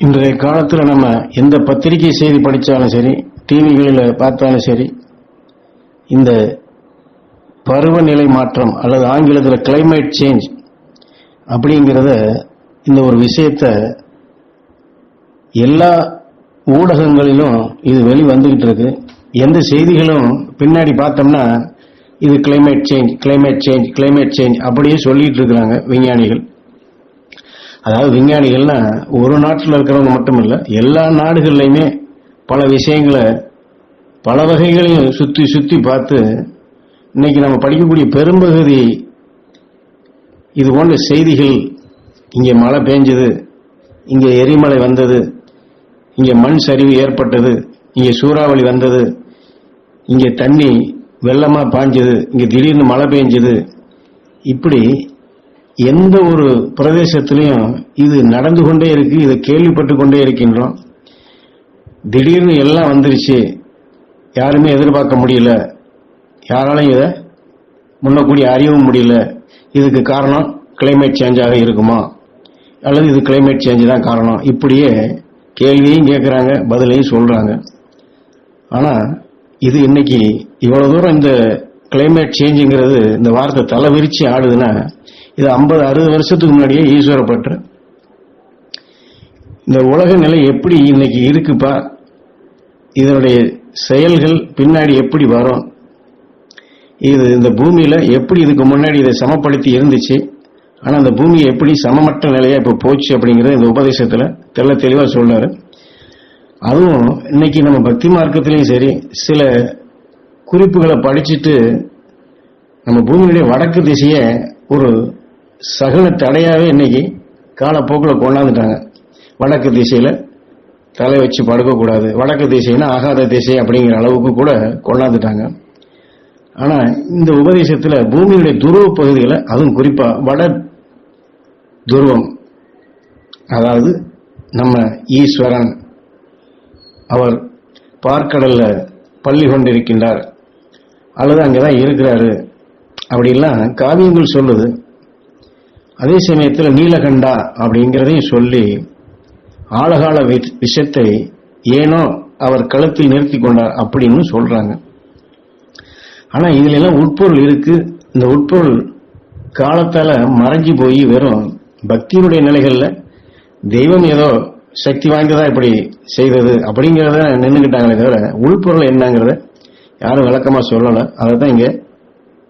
இன்றைய காலத்தில் நம்ம எந்த பத்திரிகை செய்தி படித்தாலும் சரி டிவிகளில் பார்த்தாலும் சரி இந்த பருவநிலை மாற்றம் அல்லது ஆங்கிலத்தில் கிளைமேட் சேஞ்ச் அப்படிங்கிறத இந்த ஒரு விஷயத்தை எல்லா ஊடகங்களிலும் இது வெளி வந்துகிட்டு இருக்கு. எந்த செய்திகளும் பின்னாடி பார்த்தோம்னா இது climate change climate change climate change அப்படியே சொல்லிட்டு இருக்கிறாங்க விஞ்ஞானிகள். அதாவது விஞ்ஞானிகள்னா ஒரு நாட்டில் இருக்கிறவங்க மட்டும் இல்லை எல்லா நாடுகள்லையுமே பல விஷயங்களை பல வகைகளையும் சுற்றி சுற்றி பார்த்து இன்னைக்கு நம்ம படிக்கக்கூடிய பெரும்பகுதி இது போன்ற செய்திகள் இங்கே மழை பெஞ்சது இங்கே எரிமலை வந்தது இங்கே மண் சரிவு ஏற்பட்டது இங்கே சூறாவளி வந்தது இங்கே தண்ணி வெள்ளமாக பாஞ்சது இங்கே திடீர்னு மழை பெஞ்சது இப்படி எந்த ஒரு பிரதேசத்திலையும் இது நடந்து கொண்டே இருக்கு இதை கேள்விப்பட்டு கொண்டே இருக்கின்றோம். திடீர்னு எல்லாம் வந்துருச்சு. யாருமே எதிர்பார்க்க முடியல. யாராலையும் இதை முன்னக்கூடிய அறியவும் முடியல. இதுக்கு காரணம் கிளைமேட் சேஞ்சாக இருக்குமா? அல்லது இது கிளைமேட் சேஞ்ச் தான் காரணம்? இப்படியே கேள்வியும் கேட்குறாங்க பதிலையும் சொல்கிறாங்க ஆனால் இது இன்னைக்கு இவ்வளோ தூரம் இந்த கிளைமேட் சேஞ்சுங்கிறது இந்த வார்த்தை தலை விரிச்சு ஆடுதுன்னா இது ஐம்பது அறுபது வருஷத்துக்கு முன்னாடியே ஈஸ்வரப்பட்டு. இந்த உலக நிலை எப்படி இன்னைக்கு இருக்குப்பா? இதனுடைய செயல்கள் பின்னாடி எப்படி வரும்? இது இந்த பூமியில எப்படி இதுக்கு முன்னாடி இதை சமப்படுத்தி இருந்துச்சு? ஆனா அந்த பூமியை எப்படி சமமற்ற நிலையா இப்ப போச்சு அப்படிங்கறத இந்த உபதேசத்துல தெள்ள தெளிவா சொல்றாரு. அதுவும் இன்னைக்கு நம்ம பக்தி மார்க்கத்திலையும் சரி சில குறிப்புகளை படிச்சுட்டு நம்ம பூமியுடைய வடக்கு திசையை ஒரு சகல தடையாவே இன்னைக்கு காலப்போக்கில் கொண்டாந்துட்டாங்க. வடக்கு திசையில தலை வச்சு படுக்கக்கூடாது. வடக்கு திசைனா ஆகாத திசை அப்படிங்கிற அளவுக்கு கூட கொண்டாந்துட்டாங்க. ஆனா இந்த உபதேசத்துல பூமியுடைய துருவ பகுதிகளை அதுவும் குறிப்பா வட துருவம் அதாவது நம்ம ஈஸ்வரன் அவர் பார்க்கடல்ல பள்ளி கொண்டிருக்கின்றார். அல்லது அங்கதான் இருக்கிறாரு. அப்படிலாம் காவியங்கள் சொல்லுது. அதே சமயத்தில் நீலகண்டா அப்படிங்கிறதையும் சொல்லி ஆழகால வி- விஷத்தை ஏனோ அவர் கழுத்தில் நிறுத்தி கொண்டார் அப்படின்னு சொல்றாங்க. ஆனா இதுல எல்லாம் உட்பொருள் இருக்கு. இந்த உட்பொருள் காலத்தால மறைஞ்சு போய் வெறும் பக்தியினுடைய நிலைகள்ல தெய்வம் ஏதோ சக்தி வாய்ந்ததா இப்படி செய்தது அப்படிங்கிறத நின்றுக்கிட்டாங்களே தவிர உள்பொருள் என்னங்கிறத யாரும் விளக்கமா சொல்லல. அதை தான் இங்க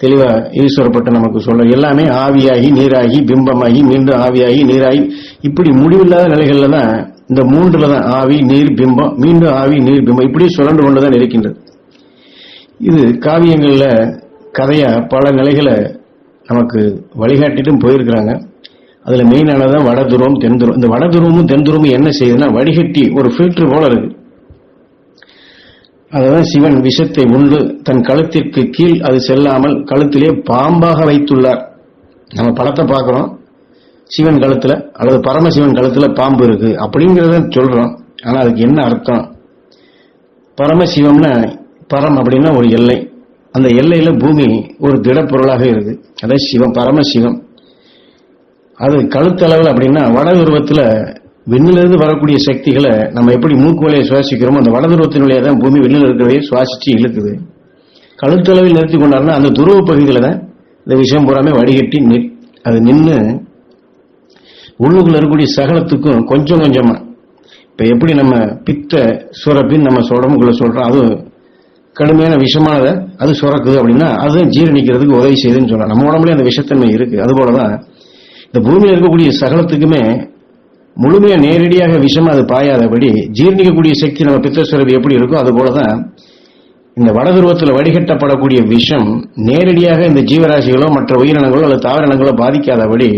தெளிவா ஈஸ்வரப்பட்டு நமக்கு சொல்ல எல்லாமே ஆவியாகி நீராகி பிம்பமாகி மீண்டும் ஆவியாகி நீராகி. இப்படி முடிவில்லாத நிலைகள்ல தான் இந்த மூன்றுல தான் ஆவி நீர் பிம்பம் மீண்டும் ஆவி நீர் பிம்பம் இப்படி சுழண்டு கொண்டுதான் இருக்கின்றது. இது காவியங்கள்ல கதையா பல நிலைகளை நமக்கு வழிகாட்டிட்டும் போயிருக்கிறாங்க. அதுல மெயினானதான் வடதுருவம் தென்துருவம். இந்த வடதுருவமும் தென்துருவமும் என்ன செய்யுதுன்னா வடிகட்டி ஒரு ஃபில்டர் போல இருக்கு. அதுதான் சிவன் விஷத்தை உண்டு. தன் கழுத்திற்கு கீழ் அது செல்லாமல் கழுத்திலே பாம்பாக வைத்துள்ளார். நம்ம படத்தை பார்க்கிறோம். சிவன் கழுத்துல அல்லது பரமசிவன் கழுத்துல பாம்பு இருக்கு. அப்படிங்கறத சொல்றோம். ஆனா அதுக்கு என்ன அர்த்தம்? பரமசிவம்னா பரம் அப்படின்னா ஒரு எல்லை. அந்த எல்லையில பூமி ஒரு திடப்பொருளாக இருக்கு. அதான் சிவம் பரமசிவம். அது கழுத்தளவில் அப்படின்னா வட துருவத்துல விண்ணிலிருந்து வரக்கூடிய சக்திகளை நம்ம எப்படி மூக்கு வழியை சுவாசிக்கிறோமோ அந்த வட தான் பூமி வெளியில் இருக்கிறதையே சுவாசிச்சு இழுக்குது. கழுத்தளவில் நிறுத்தி கொண்டாருன்னா அந்த துருவ பகுதியில தான் இந்த விஷயம் பூராமே வடிகட்டி நிற்- அது நின்று உள்ளுக்குள்ள இருக்கக்கூடிய சகலத்துக்கும் கொஞ்சம் கொஞ்சமா இப்ப எப்படி நம்ம பித்த சுரப்பின்னு நம்ம உடம்புக்குள்ள சொல்றோம் அது கடுமையான விஷமானதை அது சுரக்குது அப்படின்னா அது ஜீரணிக்கிறதுக்கு உதவி செய்யுதுன்னு சொல்லலாம் நம்ம உடம்புல அந்த விஷத்தன்மை இருக்கு. அது போலதான் இந்த பூமியில் இருக்கக்கூடிய சகலத்துக்குமே முழுமையா நேரடியாக விஷம் அது பாயாதபடி ஜீரணிக்கக்கூடிய சக்தி நம்ம பித்த எப்படி இருக்கோ அது போலதான் இந்த வடதுருவத்தில் வடிகட்டப்படக்கூடிய விஷம் நேரடியாக இந்த ஜீவராசிகளோ மற்ற உயிரினங்களோ அல்லது தாவரினங்களோ பாதிக்காதபடி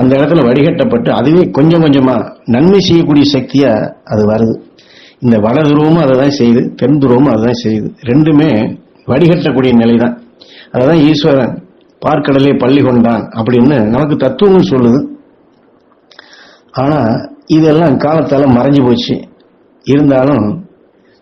அந்த இடத்துல வடிகட்டப்பட்டு அதுவே கொஞ்சம் கொஞ்சமா நன்மை செய்யக்கூடிய சக்தியா அது வருது. இந்த வடதுருவமும் அதை தான் செய்யுது தென் துருவமும் அதை தான் செய்யுது. ரெண்டுமே வடிகட்டக்கூடிய நிலை தான் அதான் ஈஸ்வரன் பார்க்கடலே பள்ளி கொண்டான் அப்படின்னு நமக்கு தத்துவங்கள் சொல்லுது. ஆனா இதெல்லாம் காலத்தால மறைஞ்சு போச்சு. இருந்தாலும்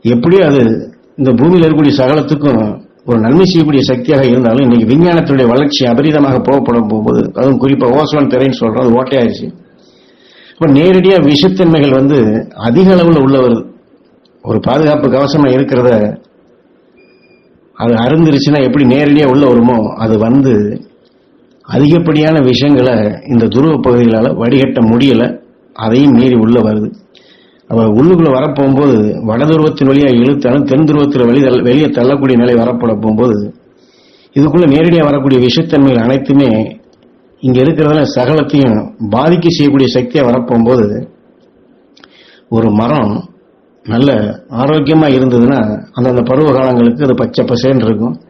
எப்படியும் அது இந்த பூமியில் இருக்கக்கூடிய சகலத்துக்கும் ஒரு நன்மை செய்யக்கூடிய சக்தியாக இருந்தாலும் இன்னைக்கு விஞ்ஞானத்துடைய வளர்ச்சி அபரிதமாக போகப்படும் போகும்போது அதுவும் குறிப்பாக ஓசோன் திரைன்னு சொல்றோம் அது ஓட்டையாயிருச்சு. இப்ப நேரடியாக விஷத்தன்மைகள் வந்து அதிக அளவில் உள்ள வருது ஒரு பாதுகாப்பு கவசமாக இருக்கிறத அது அருந்துருச்சுன்னா எப்படி நேரடியாக உள்ள வருமோ அது வந்து அதிகப்படியான விஷயங்களை இந்த துருவ பகுதிகளால் வடிகட்ட முடியலை. அதையும் மீறி உள்ள வருது. அவ உள்ளுக்குள்ள வரப்போகும்போது வட துருவத்தின் வழியாக இழுத்தாலும் தென் துருவத்தில் வெளியே வெளியே தள்ளக்கூடிய நிலை வரப்பட போகும்போது இதுக்குள்ளே நேரடியாக வரக்கூடிய விஷத்தன்மைகள் அனைத்துமே இங்கே இருக்கிறதுல சகலத்தையும் பாதிக்க செய்யக்கூடிய சக்தியாக வரப்போகும்போது ஒரு மரம் நல்ல ஆரோக்கியமாக இருந்ததுன்னா அந்தந்த பருவ காலங்களுக்கு அது பச்சை பசேன்னு இருக்கும்.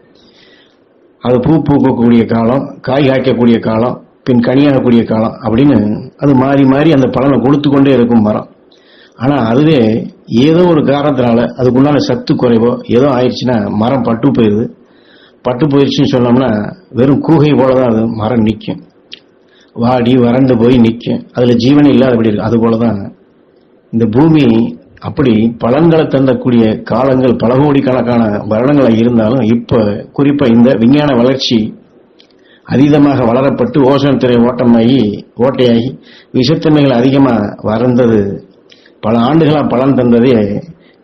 அது பூ பூக்கக்கூடிய காலம் காய் காய்க்கக்கூடிய காலம் பின் கனியாகக்கூடிய காலம் அப்படின்னு அது மாறி மாறி அந்த பலனை கொடுத்து கொண்டே இருக்கும் மரம். ஆனால் அதுவே ஏதோ ஒரு காரணத்தினால அதுக்குண்டான சத்து குறைவோ ஏதோ ஆயிடுச்சுன்னா மரம் பட்டு போயிடுது பட்டு போயிடுச்சுன்னு சொன்னோம்னா வெறும் கூகை போலதான் அது மரம் நிற்கும் வாடி வறண்டு போய் நிற்கும் அதில் ஜீவனே இல்லாதபடி இருக்கு. அது போலதான் இந்த பூமி அப்படி பலன்களை தந்தக்கூடிய காலங்கள் பல கோடிக்கணக்கான வருடங்களாக இருந்தாலும் இப்போ குறிப்பாக இந்த விஞ்ஞான வளர்ச்சி அதீதமாக வளரப்பட்டு ஓசோன் துறை ஓட்டமாகி ஓட்டையாகி விஷத்தன்மைகள் அதிகமாக வறந்தது. பல ஆண்டுகளாக பலன் தந்ததே.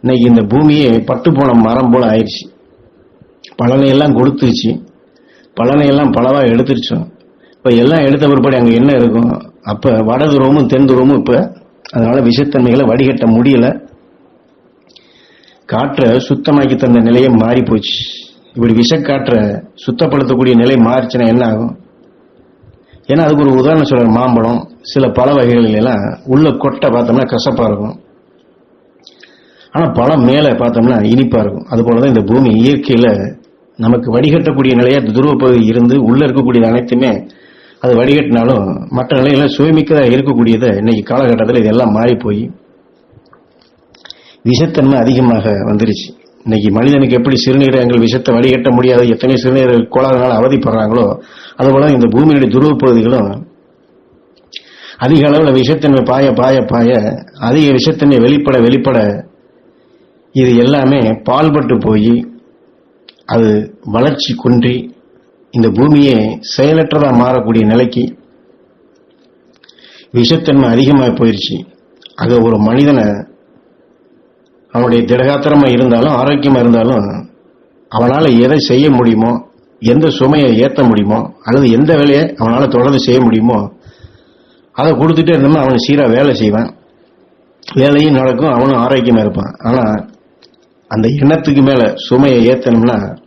இன்னைக்கு இந்த பூமியே பட்டு போன மரம் போல ஆயிடுச்சு. பலனை எல்லாம் கொடுத்துருச்சு. பலனை எல்லாம் பலவா எடுத்துருச்சோம் இப்போ எல்லாம் எடுத்த பிற்பாடு அங்கே என்ன இருக்கும்? அப்போ வட துருவமும் தென் துருவமும் இப்போ அதனால விஷத்தன்மைகளை வடிகட்ட முடியல. காற்றை சுத்தமாக்கி தந்த நிலையை மாறி போச்சு இப்படி விஷக்காற்றை சுத்தப்படுத்தக்கூடிய நிலை மாறிச்சுன்னா என்ன ஆகும்? ஏன்னா அதுக்கு ஒரு உதாரணம் சொல்ற மாம்பழம். சில பல வகைகள் எல்லாம் உள்ள கொட்டை பார்த்தோம்னா கசப்பா இருக்கும். ஆனா பழம் மேல பார்த்தோம்னா இனிப்பா இருக்கும். அது போலதான் இந்த பூமி இயற்கையில நமக்கு வடிகட்டக்கூடிய நிலையா துருவப்பகுதி இருந்து உள்ள இருக்கக்கூடியது அனைத்துமே அது வடிகட்டினாலும் மற்ற நிலையில சுயமிக்கதாக இருக்கக்கூடியதை இன்னைக்கு காலகட்டத்தில் இதெல்லாம் மாறி போய் விஷத்தன்மை அதிகமாக வந்துருச்சு. இன்னைக்கு மனிதனுக்கு எப்படி சிறுநீரகங்கள் விஷத்தை வடிகட்ட முடியாத எத்தனை சிறுநீரக கோளாறுகளால் அவதிப்படுறாங்களோ அதுபோல இந்த பூமியுடைய துருவ பகுதிகளும் அதிக அளவில் விஷத்தன்மை பாய பாய பாய அதிக விஷத்தன்மை வெளிப்பட வெளிப்பட இது எல்லாமே பால்பட்டு போய் அது வளர்ச்சி குன்றி இந்த பூமியே செயலற்றதாக மாறக்கூடிய நிலைக்கு விஷத்தன்மை அதிகமாக போயிருச்சு. அது ஒரு மனிதனை அவனுடைய திடகாத்திரமா இருந்தாலும் ஆரோக்கியமா இருந்தாலும் அவனால எதை செய்ய முடியுமோ எந்த சுமையை ஏத்த முடியுமோ அல்லது எந்த வேலையை அவனால தொடர்ந்து செய்ய முடியுமோ அதை கொடுத்துட்டே இருந்தோம்னா அவன் சீரா வேலை செய்வான். வேலையும் நடக்கும் அவனும் ஆரோக்கியமா இருப்பான். ஆனா அந்த எண்ணத்துக்கு மேல சுமையை ஏற்றணும்னா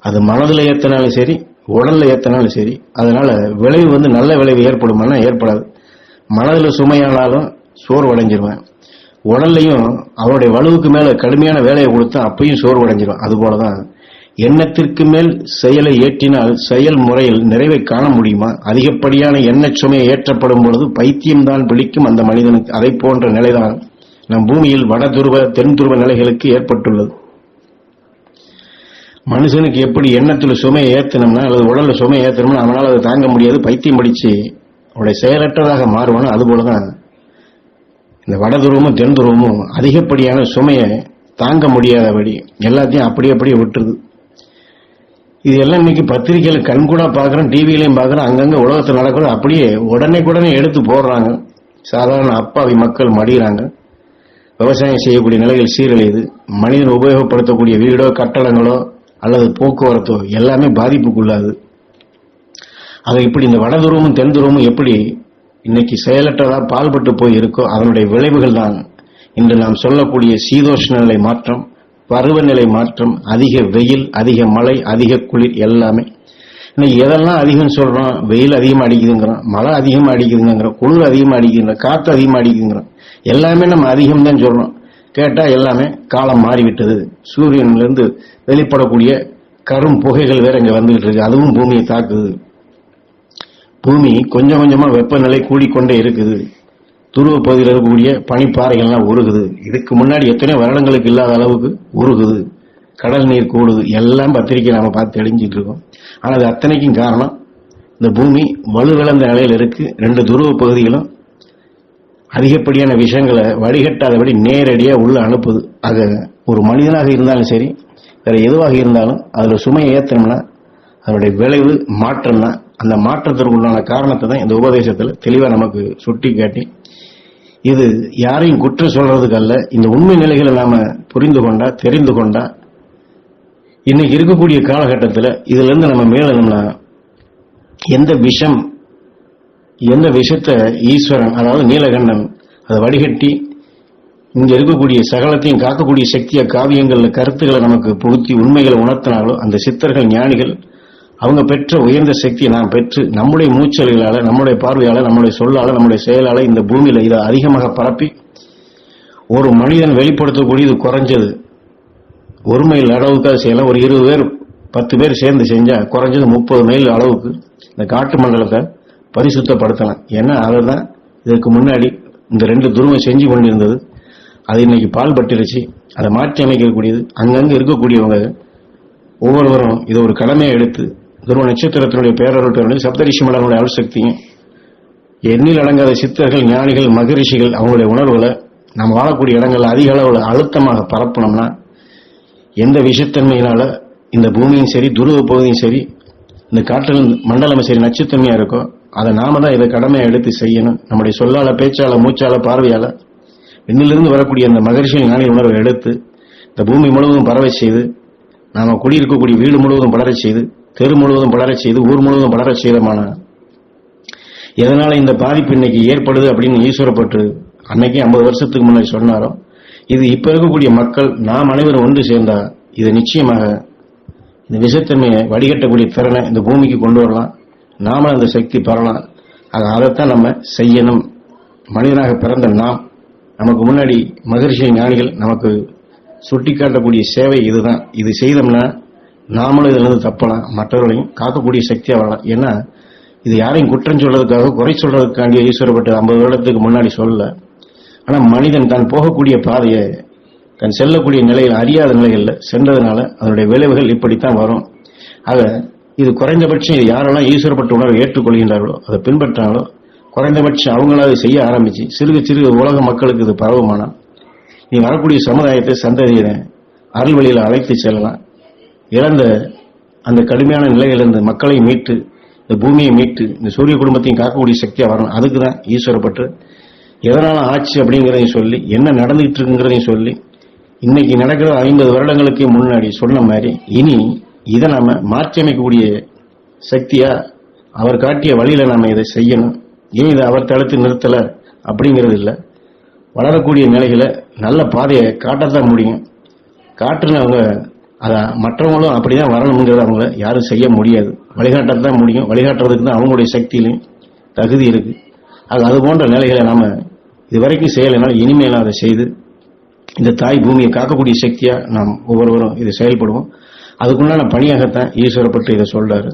அது மனதில் ஏற்றினாலும் சரி உடல்ல ஏற்றினாலும் சரி அதனால விளைவு வந்து நல்ல விளைவு ஏற்படுமானா ஏற்படாது. மனதில் சுமையானாலும் சோர்வடைஞ்சிருவேன். உடல்லையும் அவருடைய வலுவுக்கு மேல கடுமையான வேலையை கொடுத்தா அப்பையும் சோர்வடைஞ்சிடும் அது போலதான் எண்ணத்திற்கு மேல் செயலை ஏற்றினால் செயல் முறையில் நிறைவை காண முடியுமா? அதிகப்படியான எண்ணச் சுமையை ஏற்றப்படும் பொழுது பைத்தியம்தான் பிடிக்கும் அந்த மனிதனுக்கு. அதை போன்ற நிலைதான் நம் பூமியில் வட துருவ தென் துருவ நிலைகளுக்கு ஏற்பட்டுள்ளது. மனுஷனுக்கு எப்படி எண்ணத்துல சுமையை ஏத்தணும்னா அல்லது உடல்ல சுமையை ஏற்றணும்னா அவனால் அதை தாங்க முடியாது. பைத்தியம் படிச்சு அவருடைய செயலற்றதாக மாறுவானோ அதுபோலதான் இந்த வட துருவமும் தென் துருவமும் அதிகப்படியான சுமையை தாங்க முடியாதபடி எல்லாத்தையும் அப்படி அப்படியே விட்டுருது இது எல்லாம் இன்னைக்கு பத்திரிகையில கண்கூடா பாக்குறோம் டிவிலையும் பாக்குறோம் அங்கங்க உலகத்தில் நடக்கிறது அப்படியே உடனே உடனே எடுத்து போடுறாங்க. சாதாரண அப்பாவி மக்கள் மடிகிறாங்க விவசாயம் செய்யக்கூடிய நிலைகள் சீரழியுது. மனிதன் உபயோகப்படுத்தக்கூடிய வீடோ கட்டடங்களோ அல்லது போக்குவரத்தோ எல்லாமே பாதிப்புக்குள்ளாது அதை இப்படி இந்த வடதுருவமும் தென் துருவமும் எப்படி இன்னைக்கு செயலற்றதா பால்பட்டு போய் இருக்கோ அதனுடைய விளைவுகள் தான். இன்று நாம் சொல்லக்கூடிய சீதோஷ்ண நிலை மாற்றம் பருவநிலை மாற்றம் அதிக வெயில் அதிக மழை அதிக குளிர் எல்லாமே. இன்னைக்கு எதெல்லாம் அதிகம் சொல்றோம் வெயில் அதிகமா அடிக்குதுங்கிறோம் மழை அதிகமா அடிக்குதுங்கிறோம் குளிர் அதிகமா அடிக்குதுங்கிறோம் காற்று அதிகமா அடிக்குதுங்கிறோம். எல்லாமே நம்ம அதிகம் தான் சொல்றோம். கேட்டா எல்லாமே காலம் மாறிவிட்டது. சூரியன்ல இருந்து வெளிப்படக்கூடிய கரும் புகைகள் வேற இங்க வந்துகிட்டு இருக்கு. அதுவும் பூமியை தாக்குது. பூமி கொஞ்சம் கொஞ்சமா வெப்பநிலை கூடிக்கொண்டே இருக்குது. துருவ பகுதியில் இருக்கக்கூடிய பனிப்பாறைகள்லாம் உருகுது. இதுக்கு முன்னாடி எத்தனை வருடங்களுக்கு இல்லாத அளவுக்கு உருகுது. கடல் நீர் கூடுது. எல்லாம் பத்திரிக்கை நாம பார்த்து தெளிஞ்சிட்டு இருக்கோம். ஆனா அது அத்தனைக்கும் காரணம் இந்த பூமி வலுவிழந்த நிலையில் இருக்கு. ரெண்டு துருவ பகுதிகளும் அதிகப்படியான விஷயங்களை வடிகட்டாதபடி நேரடியா உள்ள அனுப்புது. ஆக ஒரு மனிதனாக இருந்தாலும் சரி வேற எதுவாக இருந்தாலும் அதுல சுமையை ஏத்தணும்னா அதனுடைய விளைவு மாற்றம் தான் அந்த மாற்றத்திற்கு உண்டான காரணத்தை தான் இந்த உபதேசத்தில் தெளிவா நமக்கு சுட்டி காட்டி இது யாரையும் குற்றம் சொல்றதுக்கு அல்ல இந்த உண்மை நிலைகளை நாம புரிந்து கொண்டா தெரிந்து கொண்டா இன்னைக்கு இருக்கக்கூடிய காலகட்டத்தில் இதுல இருந்து நம்ம மேலணும்னா எந்த விஷம் எந்த விஷத்தை ஈஸ்வரன் அதாவது நீலகண்டன் அதை வடிகட்டி இங்க இருக்கக்கூடிய சகலத்தையும் காக்கக்கூடிய சக்திய காவியங்கள்ல கருத்துக்களை நமக்கு புகுத்தி உண்மைகளை உணர்த்தினாலோ அந்த சித்தர்கள் ஞானிகள் அவங்க பெற்ற உயர்ந்த சக்தியை நாம் பெற்று நம்முடைய மூச்சல்களால நம்முடைய பார்வையால நம்முடைய சொல்லால நம்முடைய செயலால இந்த பூமியில இதை அதிகமாக பரப்பி ஒரு மனிதன் வெளிப்படுத்தக்கூடியது குறைஞ்சது. ஒரு மைல் அளவுக்காக செய்யலாம். ஒரு இருபது பேர் பத்து பேர் சேர்ந்து செஞ்சா குறைஞ்சது முப்பது மைல் அளவுக்கு இந்த காட்டு மண்டலத்தை பரிசுத்தப்படுத்தலாம். ஏன்னா அவர் தான் இதற்கு முன்னாடி இந்த ரெண்டு துருவம் செஞ்சு கொண்டிருந்தது. அது இன்னைக்கு பால் பட்டிருச்சு. அதை மாற்றி அமைக்கக்கூடியது. அங்கங்கே இருக்கக்கூடியவங்க ஒவ்வொருவரும் இதை ஒரு கடமையை எடுத்து துருவ நட்சத்திரத்தினுடைய பேரருடைய சப்தரிஷி மலர்களுடைய அருள் சக்தியும் எண்ணில் அடங்காத சித்தர்கள் ஞானிகள் மகரிஷிகள் அவங்களுடைய உணர்வுகளை நம்ம வாழக்கூடிய இடங்கள் அதிக அளவில் அழுத்தமாக பரப்பினோம்னா எந்த விஷத்தன்மையினால இந்த பூமியும் சரி துருவ பகுதியும் சரி இந்த காற்றில் மண்டலமும் சரி நச்சுத்தன்மையா இருக்கோ அதை நாம தான் இதை கடமையை எடுத்து செய்யணும். நம்முடைய சொல்லால பேச்சால மூச்சால பார்வையால விண்ணிலிருந்து வரக்கூடிய அந்த மகரிஷி ஞானி உணர்வை எடுத்து இந்த பூமி முழுவதும் பரவ செய்து நாம குடியிருக்கக்கூடிய வீடு முழுவதும் பலரச் செய்து தெரு முழுவதும் வளரச் செய்து ஊர் முழுவதும் வளரச் செய்தமான. எதனால இந்த பாதிப்பு இன்னைக்கு ஏற்படுது அப்படின்னு ஈஸ்வரப்பட்டு அன்னைக்கு ஐம்பது வருஷத்துக்கு முன்னாடி சொன்னாரோ இது இப்ப இருக்கக்கூடிய மக்கள் நாம் அனைவரும் ஒன்று சேர்ந்தா இது நிச்சயமாக இந்த விஷத்தன்மையை வடிகட்டக்கூடிய திறனை இந்த பூமிக்கு கொண்டு வரலாம். நாம அந்த சக்தி பெறலாம். ஆக அதைத்தான் நம்ம செய்யணும். மனிதனாக பிறந்த நாம் நமக்கு முன்னாடி மகரிஷி ஞானிகள் நமக்கு சுட்டிக்காட்டக்கூடிய சேவை இதுதான். இது செய்தோம்னா நாமளும் இதுல இருந்து தப்பலாம். மற்றவர்களையும் காக்கக்கூடிய சக்தியாக வரலாம். ஏன்னா இது யாரையும் குற்றம் சொல்றதுக்காக குறை சொல்றதுக்காண்டி ஈஸ்வரப்பட்டு ஐம்பது வருடத்துக்கு முன்னாடி சொல்லல. ஆனா மனிதன் தான் போகக்கூடிய பாதையை தன் செல்லக்கூடிய நிலையில் அறியாத நிலையில் சென்றதுனால அதனுடைய விளைவுகள் இப்படித்தான் வரும். ஆக இது குறைந்தபட்சம் இது யாரெல்லாம் ஈஸ்வரப்பட்ட உணர்வை ஏற்றுக்கொள்கின்றார்களோ அதை பின்பற்றாங்களோ குறைந்தபட்சம் அவங்களாவது செய்ய ஆரம்பிச்சு சிறுக சிறுக உலக மக்களுக்கு இது பரவமானம் நீ வரக்கூடிய சமுதாயத்தை சந்ததியை அருள் வழியில் அழைத்து செல்லலாம். இழந்த அந்த கடுமையான நிலையிலிருந்து மக்களை மீட்டு இந்த பூமியை மீட்டு இந்த சூரிய குடும்பத்தையும் காக்கக்கூடிய சக்தியாக வரணும். அதுக்கு தான் ஈஸ்வரப்பட்டு எதனால ஆட்சி அப்படிங்கிறதையும் சொல்லி என்ன நடந்துகிட்டு இருக்குங்கிறதையும் சொல்லி இன்னைக்கு நடக்கிற ஐம்பது வருடங்களுக்கு முன்னாடி சொன்ன மாதிரி இனி இதை நாம மாற்றியமைக்கக்கூடிய சக்தியா அவர் காட்டிய வழியில நாம இதை செய்யணும். ஏன் இதை அவர் தடுத்து நிறுத்தல அப்படிங்கிறது இல்லை. வளரக்கூடிய நிலைகளை நல்ல பாதையை காட்டத்தான் முடியும். காட்டுன்னு அவங்க அதை மற்றவங்களும் அப்படிதான் வரணுங்கிறது அவங்க யாரும் செய்ய முடியாது. வழிகாட்டத்தான் முடியும். வழிகாட்டுறதுக்கு தான் அவங்களுடைய சக்தியிலும் தகுதி இருக்கு. அது அது போன்ற நிலைகளை நாம இதுவரைக்கும் செய்யலைனால இனிமேல் அதை செய்து இந்த தாய் பூமியை காக்கக்கூடிய சக்தியா நாம் ஒவ்வொருவரும் இதை செயல்படுவோம். அதுக்குண்டான பணியாகத்தான் ஈஸ்வரப்பட்டு இதை சொல்றாரு.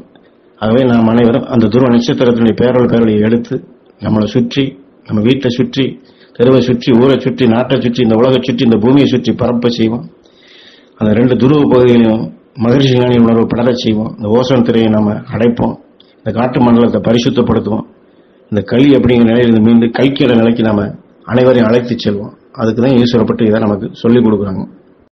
ஆகவே நாம் அனைவரும் அந்த துருவ நட்சத்திரத்தினுடைய பேரல் பேரலை எடுத்து நம்மளை சுற்றி நம்ம வீட்டை சுற்றி தெருவை சுற்றி ஊரை சுற்றி நாட்டை சுற்றி இந்த உலகை சுற்றி இந்த பூமியை சுற்றி பரப்ப செய்வோம். அந்த ரெண்டு துருவ பகுதிகளையும் மகிழ்ச்சி ஞானி உணர்வு படர செய்வோம். இந்த ஓசோன் திரையை நாம அடைப்போம். இந்த காட்டு மண்டலத்தை பரிசுத்தப்படுத்துவோம். இந்த களி அப்படிங்கிற நிலையிலிருந்து மீண்டு கைக்கிற நிலைக்கு நாம அனைவரையும் அழைத்து செல்வோம். அதுக்கு தான் ஈஸ்வரப்பட்டு இதை நமக்கு சொல்லிக் கொடுக்குறாங்க.